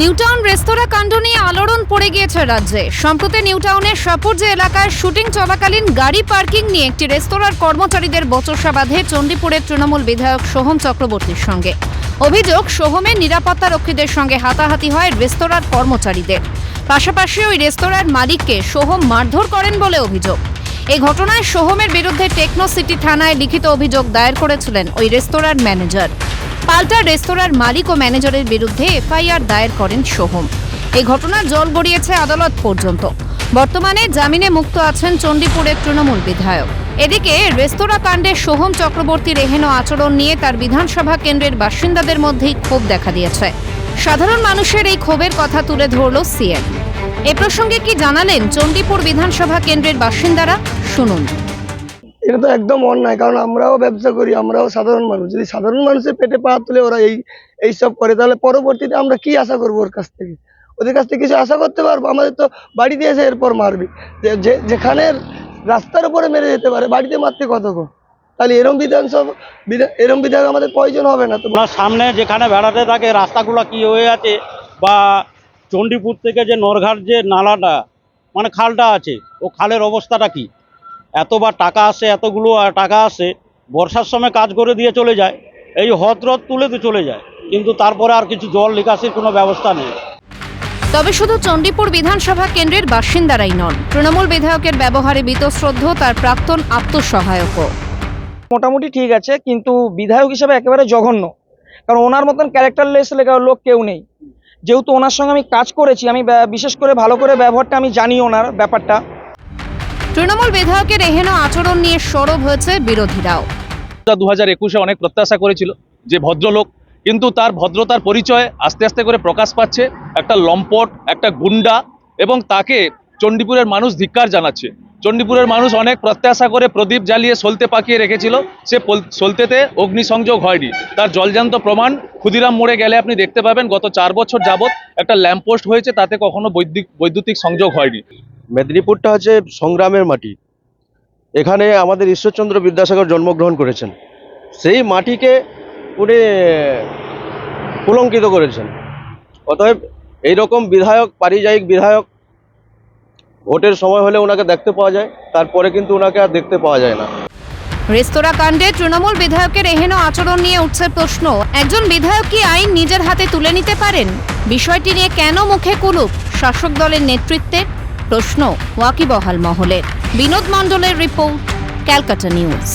নিউটাউন রেস্তোরাঁ কাণ্ড নিয়ে আলোড়ন পড়ে গিয়েছে রাজ্যে। সম্প্রতি নিউটাউনের সাপুরজে এলাকায় শুটিং চলাকালীন গাড়ি পার্কিং নিয়ে একটি রেস্তোরাঁর কর্মচারীদের বচসা বাঁধে চণ্ডীপুরের তৃণমূল বিধায়ক সোহম চক্রবর্তীর সঙ্গে। অভিযোগ সোহমের নিরাপত্তা রক্ষীদের সঙ্গে হাতাহাতি হয় রেস্তোরাঁর কর্মচারীদের। পাশাপাশি ওই রেস্তোরাঁর মালিককে সোহম মারধর করেন বলে অভিযোগ। এই ঘটনায় সোহমের বিরুদ্ধে টেকনো সিটি থানায় লিখিত অভিযোগ দায়ের করেছিলেন ওই রেস্তোরাঁর ম্যানেজার। পাল্টা রেস্তোরাঁর মালিক ও ম্যানেজারের বিরুদ্ধে এফআইআর দায়ের করেন সোহম। এই ঘটনার জল গড়িয়েছে আদালত পর্যন্ত। বর্তমানে জামিনে মুক্ত আছেন চণ্ডীপুরের তৃণমূল বিধায়ক। এদিকে রেস্তোরাঁ কাণ্ডে সোহম চক্রবর্তীর এহেন আচরণ নিয়ে তার বিধানসভা কেন্দ্রের বাসিন্দাদের মধ্যেই ক্ষোভ দেখা দিয়েছে। সাধারণ মানুষের এই ক্ষোভের কথা তুলে ধরল সিএম। এ প্রসঙ্গে কি জানালেন চণ্ডীপুর বিধানসভা কেন্দ্রের বাসিন্দারা? শুনুন। এটা তো একদম অন্যায়, কারণ আমরাও ব্যবসা করি, আমরাও সাধারণ মানুষ। যদি সাধারণ মানুষের পেটে পা তুলে ওরা এই এই সব করে, তাহলে পরবর্তীতে আমরা কি আশা করব ওর কাছ থেকে? ওদের কাছ থেকে কিছু আশা করতে পারব? আমাদের তো বাড়িতে এসে এরপর মারবে। যে- যেখানে রাস্তার উপরে মেরে যেতে পারে, বাড়িতে মারতে কতক্ষণ তাহলে এরম বিধানসভা, বিধা- এরম বিধায়ক আমাদের প্রয়োজন হবে না তো? সামনে যেখানে বেড়াতে থাকে, রাস্তাগুলো কি হয়ে আছে, বা চণ্ডীপুর থেকে যে নরঘাট যে নালাটা মানে খালটা আছে, ও খালের অবস্থাটা কি? এতবার টাকা আসে এতগুলো টাকা আসে বর্ষার সময় কাজ করে দিয়ে চলে যায় এই হদরদ তুলে তো চলে যায় কিন্তু তারপরে আর কিছু জল নিকাশির কোনো ব্যবস্থা নেই। তবে শুধু চণ্ডীপুর বিধানসভা কেন্দ্রের বাসিন্দারাই নন তৃণমূল বিধায়কের ব্যবহারে বীতশ্রদ্ধ তার প্রাক্তন আত্মসহায়কও। মোটামুটি ঠিক আছে কিন্তু বিধায়ক হিসেবে একেবারে জঘন্য কারণ ওনার মতন ক্যারেক্টারলেস লোক কেউ নেই। যেহেতু ওনার সঙ্গে আমি কাজ করেছি আমি বিশেষ করে ভালো করে ব্যবহারটা আমি জানি ওনার ব্যাপারটা তৃণমূল বিধায়কের এহেন আচরণ নিয়ে সরব হয়েছে বিরোধীরাও। দু হাজার একুশে অনেক প্রত্যাশা করেছিল যে ভদ্রলোক, কিন্তু তার ভদ্রতার পরিচয় আস্তে আস্তে করে প্রকাশ পাচ্ছে, একটা লম্পট, একটা গুন্ডা, এবং তাকে চণ্ডীপুরের মানুষ ধিক্কার জানাচ্ছে। চণ্ডীপুরের মানুষ অনেক প্রত্যাশা করে প্রদীপ জ্বালিয়ে সলতে পাকিয়ে রেখেছিল, সে সলতেতে অগ্নিসংযোগ হয়নি। তার জলজান্ত প্রমাণ ক্ষুদিরাম মোড়ে গেলে আপনি দেখতে পাবেন, গত চার বছর যাবৎ একটা ল্যাম্পপোস্ট হয়েছে, তাতে কখনো বৈদ্যুতিক বৈদ্যুতিক সংযোগ হয়নি। মেদিনীপুরটা হচ্ছে সংগ্রামের মাটি। এখানে আমাদের ঈশ্বরচন্দ্র বিদ্যাসাগর জন্মগ্রহণ করেছেন। সেই মাটিকে উনি কুলঙ্কিত করেছেন। অতএব এইরকম বিধায়ক, পারিযায়িক বিধায়ক ভোটের সময় হলে ওনাকে দেখতে পাওয়া যায়, তারপরে কিন্তু ওনাকে আর দেখতে পাওয়া যায় না। রেস্তোরাঁ কাণ্ডে তৃণমূল বিধায়কের এহেন আচরণ নিয়ে উঠছে প্রশ্ন, একজন বিধায়ক কি আইন নিজের হাতে তুলে নিতে পারেন? বিষয়টি নিয়ে কেন মুখে কুলুপ? শাসক দলের নেতৃত্বের প্রশ্ন ওয়াকিবহাল মহলের বিনোদ মণ্ডলের রিপোর্ট ক্যালকাটা নিউজ।